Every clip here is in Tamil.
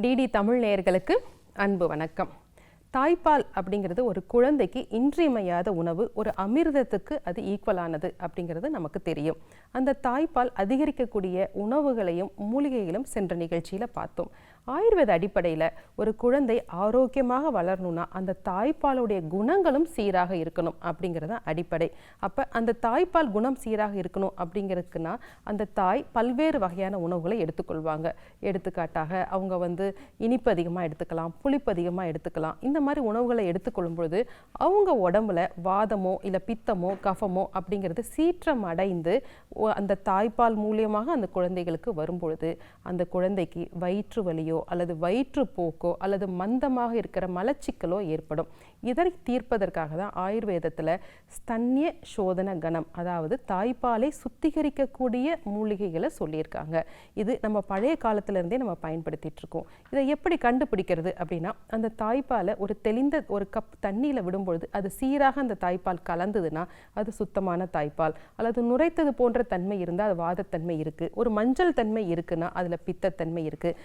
டிடி தமிழ் நேயர்களுக்கு அன்பு வணக்கம். தாய்ப்பால் அப்படிங்கிறது ஒரு குழந்தைக்கு இன்றியமையாத உணவு ஒரு அமிர்தத்துக்கு அது ஈக்குவலானது அப்படிங்கிறது நமக்கு தெரியும். அந்த தாய்ப்பால் அதிகரிக்கக்கூடிய உணவுகளையும் மூலிகைகளும் சென்ற நிகழ்ச்சியில் பார்த்தோம். ஆயுர்வேத அடிப்படையில் ஒரு குழந்தை ஆரோக்கியமாக வளரணும்னா அந்த தாய்ப்பாலுடைய குணங்களும் சீராக இருக்கணும் அப்படிங்கிறது தான் அடிப்படை. அப்போ அந்த தாய்ப்பால் குணம் சீராக இருக்கணும் அப்படிங்கிறதுக்குன்னா அந்த தாய் பல்வேறு வகையான உணவுகளை எடுத்துக்கொள்வாங்க. எடுத்துக்காட்டாக அவங்க வந்து இனிப்பு அதிகமாக எடுத்துக்கலாம் புளிப்பு அதிகமாக எடுத்துக்கலாம். இந்த மாதிரி உணவுகளை எடுத்துக்கொள்ளும் பொழுது அவங்க உடம்புல வாதமோ இல்லை பித்தமோ கஃபமோ அப்படிங்கிறது சீற்றம் அடைந்து அந்த தாய்ப்பால் மூலியமாக அந்த குழந்தைகளுக்கு வரும்பொழுது அந்த குழந்தைக்கு வயிற்று வலியோ அல்லது வயிற்றுப்போக்கோ அல்லது மந்தமாக இருக்கிற மலச்சிக்கலோ ஏற்படும். இதனை தீர்ப்பதற்காக தான் ஆயுர்வேதத்தில் ஸ்தன்ய சோதன கணம் அதாவது தாய்ப்பாலை சுத்திகரிக்கக்கூடிய மூலிகைகளை சொல்லியிருக்காங்க. இது நம்ம பழைய காலத்துல இருந்தே நம்ம பயன்படுத்திட்டு இருக்கோம். இதை எப்படி கண்டுபிடிக்கிறது அப்படின்னா அந்த தாய்ப்பாலை ஒரு தெளிந்த ஒரு கப் தண்ணியில் விடும்பொழுது அது சீராக அந்த தாய்ப்பால் கலந்ததுன்னா அது சுத்தமான தாய்ப்பால். அல்லது நுரைத்தது போன்ற தன்மை இருந்தால் அது வாதத்தன்மை இருக்கு. ஒரு மஞ்சள் தன்மை இருக்குன்னா அதுல பித்தத்தன்மை இருக்கு.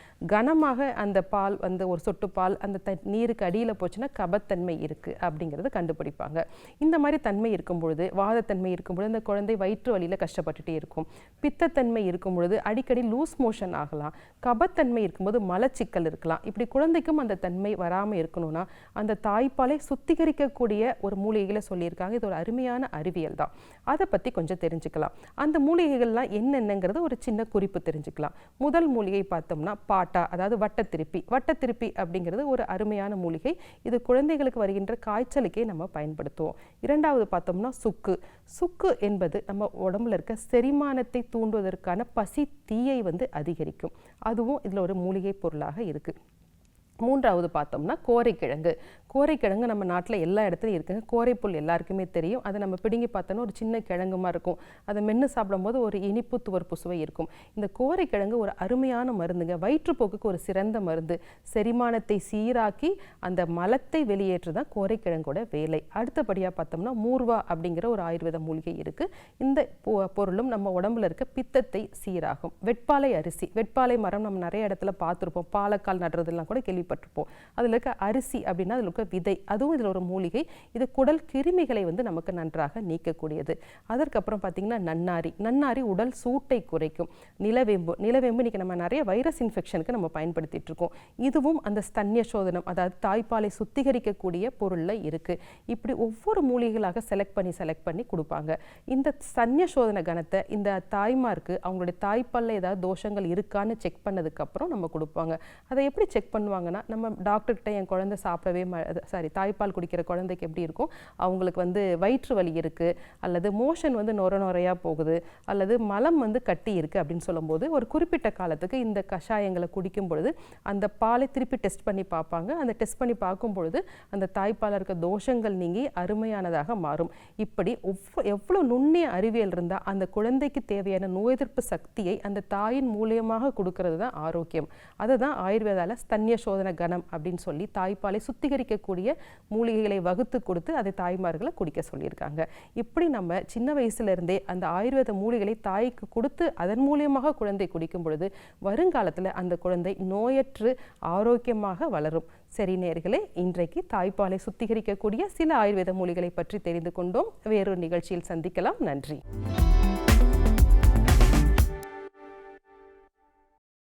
கனமாக அந்த பால் வந்து ஒரு சொட்டு பால் அந்த த நீருக்கு அடியில் போச்சுன்னா கபத்தன்மை இருக்கு அப்படிங்கிறத கண்டுபிடிப்பாங்க. இந்த மாதிரி தன்மை இருக்கும் பொழுது வாதத்தன்மை இருக்கும் பொழுது அந்த குழந்தை வயிற்று வழியில் கஷ்டப்பட்டுட்டே இருக்கும். பித்தத்தன்மை இருக்கும் பொழுது அடிக்கடி லூஸ் மோஷன் ஆகலாம். கபத்தன்மை இருக்கும்போது மலச்சிக்கல் இருக்கலாம். இப்படி குழந்தைக்கும் அந்த தன்மை வராமல் இருக்கணும்னா அந்த தாய்ப்பாலை சுத்திகரிக்கக்கூடிய ஒரு மூலிகைகளை சொல்லியிருக்காங்க. இது ஒரு அருமையான அறிவியல் தான். அதை பற்றி கொஞ்சம் தெரிஞ்சுக்கலாம். அந்த மூலிகைகள்லாம் என்னென்னங்கிறது ஒரு சின்ன குறிப்பு தெரிஞ்சுக்கலாம். முதல் மூலிகை பார்த்தோம்னா பாட்டா அதாவது வட்டத்திருப்பி. வட்டத்திருப்பி அப்படிங்கிறது ஒரு அருமையான மூலிகை. இது குழந்தைகளுக்கு வருகின்ற காய்ச்சலுக்கே நம்ம பயன்படுத்துவோம். இரண்டாவது பார்த்தோம்னா சுக்கு. சுக்கு என்பது நம்ம உடம்புல இருக்க செரிமானத்தை தூண்டுவதற்கான பசி தீயை வந்து அதிகரிக்கும். அதுவும் இதில் ஒரு மூலிகை பொருளாக இருக்குது மூன்றாவது பார்த்தோம்னா கோரைக்கிழங்கு. கோரைக்கிழங்கு நம்ம நாட்டில் எல்லா இடத்துலையும் இருக்குங்க. கோரைப்புல் எல்லாருக்குமே தெரியும். அதை நம்ம பிடுங்கி பார்த்தோன்னா ஒரு சின்ன கிழங்குமா இருக்கும். அதை மென்று சாப்பிடும்போது ஒரு இனிப்பு துவர்ப்பு சுவை இருக்கும். இந்த கோரைக்கிழங்கு ஒரு அருமையான மருந்துங்க. வயிற்றுப்போக்குக்கு ஒரு சிறந்த மருந்து. செரிமானத்தை சீராக்கி அந்த மலத்தை வெளியேற்று தான் கோரைக்கிழங்கோட வேலை. அடுத்தபடியாக பார்த்தோம்னா மூர்வா அப்படிங்கிற ஒரு ஆயுர்வேத மூலிகை இருக்குது இந்த பொ- பொருளும் நம்ம உடம்புல இருக்க பித்தத்தை சீராகும் வெட்பாலை அரிசி. வெட்பாலை மரம் நம்ம நிறைய இடத்துல பார்த்துருப்போம். பாலக்கால் நடுறதெல்லாம் கூட கேள்விப்பட்டிருப்போம். அதில் இருக்க அரிசி அப்படின்னா அதில் இருக்க விதை அதுவும் இதில் ஒரு மூலிகை இது குடல் கிருமிகளை வந்து நமக்கு நன்றாக நீக்கக்கூடியது. அதற்கப்புறம் பார்த்தீங்கன்னா நன்னாரி நன்னாரி உடல் சூட்டை குறைக்கும். நிலவேம்பு நிலவேம்பு இன்னைக்கு நம்ம நிறைய வைரஸ் இன்ஃபெக்ஷனுக்கு நம்ம பயன்படுத்திட்டு இருக்கோம். இதுவும் அந்த ஸ்தன்ய சோதனம் அதாவது தாய்ப்பாலை சுத்திகரிக்கக்கூடிய பொருளில் இருக்குது இப்படி ஒவ்வொரு மூலிகைகளாக செலக்ட் பண்ணி செலக்ட் பண்ணி கொடுப்பாங்க. இந்த ஸ்தன்ய சோதனை கணத்தை இந்த தாய்மாருக்கு அவங்களுடைய தாய்ப்பாலில் ஏதாவது தோஷங்கள் இருக்கான்னு செக் பண்ணதுக்கப்புறம் நம்ம கொடுப்பாங்க. அதை எப்படி செக் பண்ணுவாங்கன்னா நம்ம டாக்டர்கிட்ட என் குழந்தை சாப்பிடவே சாரி தாய்ப்பால் குடிக்கிற குழந்தைக்கு எப்படி இருக்கும்? அவங்களுக்கு வந்து வயிற்று வலி இருக்கு அல்லது மோஷன் வந்து நொர நொறையா போகுது அல்லது மலம் வந்து கட்டி இருக்கு அப்படின்னு சொல்லும்போது ஒரு குறிப்பிட்ட காலத்துக்கு இந்த கஷாயங்களை குடிக்கும் பொழுது அந்த பாலை திருப்பி டெஸ்ட் பண்ணி பார்ப்பாங்க. அந்த டெஸ்ட் பண்ணி பார்க்கும் பொழுது அந்த தாய்ப்பாலில் இருக்க தோஷங்கள் நீங்கி அருமையானதாக மாறும். இப்படி எவ்வளோ நுண்ணிய அறிவியல் இருந்தால் அந்த குழந்தைக்கு தேவையான நோய் எதிர்ப்பு சக்தியை அந்த தாயின் மூலியமாக கொடுக்கறது தான் ஆரோக்கியம். அதை தான் ஆயுர்வேதால ஸ்தன்ய சோதன கணம் அப்படின்னு சொல்லி தாய்ப்பாலை சுத்திகரிக்க சுத்திகரிக்கக்கூடிய மூலிகைகளை வகுத்து கொடுத்து அதை தாய்மார்களை குடிக்க சொல்லியிருக்காங்க. இப்படி நம்ம சின்ன வயசுல இருந்தே அந்த ஆயுர்வேத மூலிகளை தாய்க்கு கொடுத்து அதன் மூலியமாக குழந்தை குடிக்கும் பொழுது வருங்காலத்துல அந்த குழந்தை நோயற்று ஆரோக்கியமாக வளரும். சரி நேர்களே இன்றைக்கு தாய்ப்பாலை சுத்திகரிக்கக்கூடிய சில ஆயுர்வேத மூலிகளை பற்றி தெரிந்து கொண்டோம். வேறொரு நிகழ்ச்சியில் சந்திக்கலாம். நன்றி.